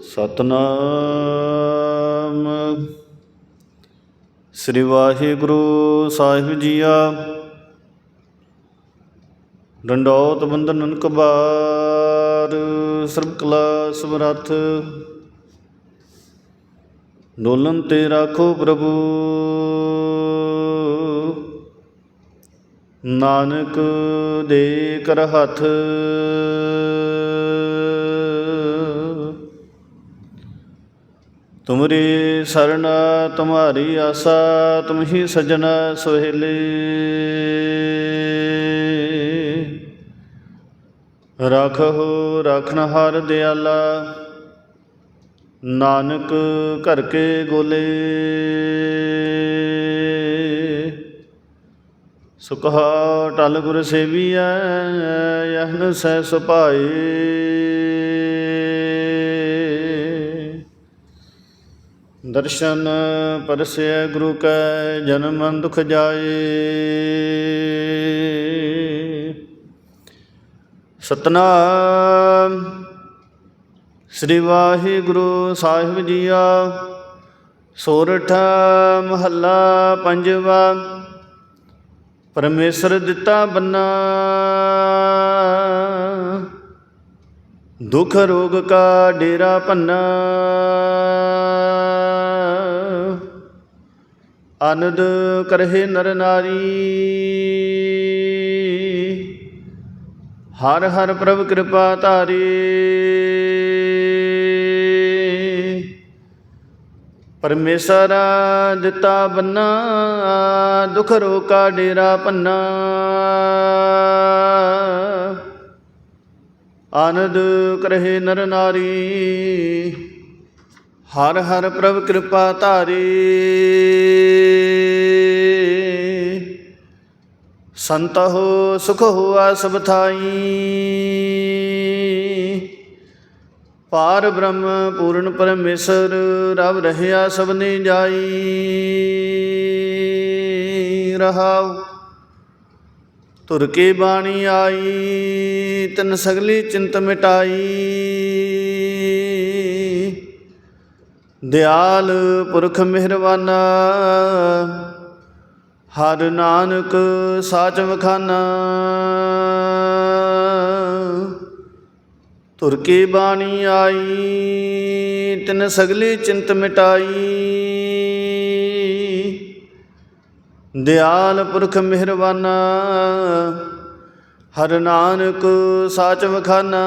ਸਤਨਾਮ। ਸ੍ਰੀ ਵਾਹਿਗੁਰੂ ਸਾਹਿਬ ਜੀਆ। ਡੰਡੋਤ ਬੰਦਨ ਕਬਾਰ ਸਰਬ ਕਲਾ ਸਮਰੱਥ। ਡੋਲਨ ਤੇ ਰਾਖੋ ਪ੍ਰਭੂ। ਨਾਨਕ ਦੇ ਕਰ ਹੱਥ। ਤੁਮਰੀ ਸਰਣ ਤੁਮਾਰੀ ਆਸਾ, ਤੁਮ ਹੀ ਸਜਣ ਸੁਹੇਲੇ ਰਖੋ ਰਖਨ ਹਰ ਦਿਆਲਾ, ਨਾਨਕ ਘਰ ਕੇ ਗੋਲੇ। ਸੁਖਾ ਟਲ ਗੁਰ ਸੇਵੀਐ ਯਹਨ ਸਹਿ ਸੁਭਾਏ। ਦਰਸ਼ਨ ਪਰਸੈ ਗੁਰੂ ਕੈ, ਜਨਮ ਦੁਖ ਜਾਏ। ਸਤਨਾਮ। ਸ੍ਰੀ ਵਾਹਿਗੁਰੂ ਸਾਹਿਬ ਜੀਆ, ਸੋਰਠ ਮਹੱਲਾ ਪੰਜਵਾ, ਪਰਮੇਸ਼ਰ ਦਿੱਤਾ ਬੰਨਾ। ਦੁਖ ਰੋਗ ਕਾ ਡੇਰਾ ਭੰਨਾ। ਆਨੰਦ ਕਰਹਿ ਨਰ ਨਾਰੀ। ਹਰ ਹਰ ਪ੍ਰਭ ਕਿਰਪਾ ਧਾਰੀ। ਪਰਮੇਸ਼ਰ ਦਿੱਤਾ ਬੰਨਾ, ਦੁਖ ਰੋਕਾ ਡੇਰਾ ਪੰਨਾ ਆਨੰਦ ਕਰਹਿ ਨਰ ਨਾਰੀ। ਹਰ ਹਰ ਪ੍ਰਭ ਕਿਰਪਾ ਧਾਰੀ। ਸੰਤਹੁ ਸੁਖ ਹੋਆ ਸਭ ਥਾਈ। ਪਾਰ ਬ੍ਰਹਮ ਪੂਰਨ ਪਰਮੇਸ਼ਰ ਰਬ ਰਹਿਆ ਸਭਨੇ ਜਾਈ। ਰਹਾਉ, ਤੁਰ ਕੇ ਬਾਣੀ ਆਈ, ਤਨ ਸਗਲੀ ਚਿੰਤ ਮਿਟਾਈ। ਦਿਆਲ ਪੁਰਖ ਮਿਹਰਬਾਨਾ, ਹਰ ਨਾਨਕ ਸਾਚ ਵਖਾਨਾ। ਤੁਰ ਕੇ ਬਾਣੀ ਆਈ, ਤਿਨ ਸਗਲੀ ਚਿੰਤ ਮਿਟਾਈ। ਦਿਆਲ ਪੁਰਖ ਮਿਹਰਬਾਨਾ, ਹਰ ਨਾਨਕ ਸਾਚ ਵਖਾਨਾ।